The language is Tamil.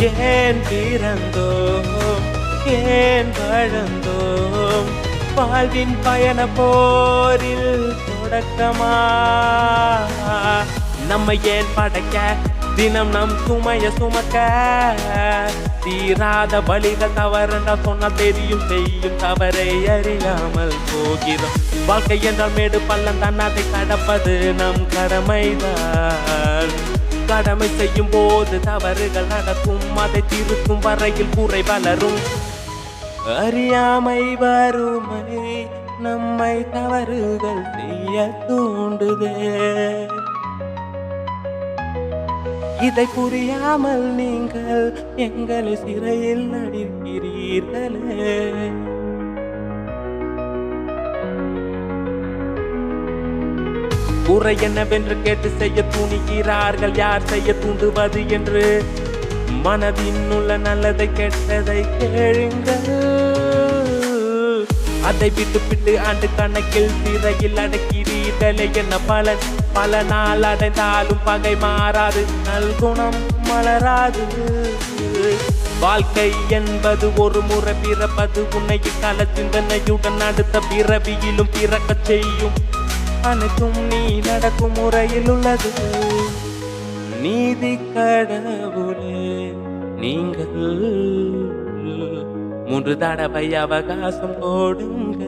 ஏன் பிறந்தோம்? ஏன் வளர்ந்தோம்? வாழ்வின் பயண போரில் தொடக்கமா? நம்ம ஏன் படைக்க? தினம் நம் சுமைய சுமக்க? தீராத வழிக தவறுண்டா சொன்ன தெரியும் செய்யும் தவறை அறியாமல் போகிறோம். வாழ்க்கை என்றால் மேடு பள்ளம் தான் அதை கடப்பது நம் கடமைதான். கடமை செய்யும் போது தவறுகள் நடக்கும். அதை திருத்தும் வரையில் குறை வளரும் அறியாமை வறுமை நம்மை தவறுகள் செய்ய தூண்டுதே. இதை புரியாமல் நீங்கள் எங்களை சிறையில் நடிக்கிறீர்களே. குறை என்னவென்று கேட்டு செய்ய துணிகிறார்கள்? யார் செய்ய தூண்டுவது என்று? மனதின் உள்ள நல்லதை கெட்டதை கேளுங்கள். அதை விட்டு விட்டு ஆண்டு கணக்கில் சிறையில் அடைக்கிறீர்களே என்ன பலன்? பல நாள் அடைந்தாலும் பகை மாறாது. நல்குணம் மலராது. வாழ்க்கை என்பது ஒரு முறை பிறப்பது. உன்னை கல சிந்தனையுடன் அடுத்த பிறவியிலும் பிறக்க செய்யும் அனைத்தும் நீ நடக்கும் முறையில் உள்ளது. நீதி கடவுளே நீங்கள் மூன்று தடவை அவகாசம் கொடுங்கள்.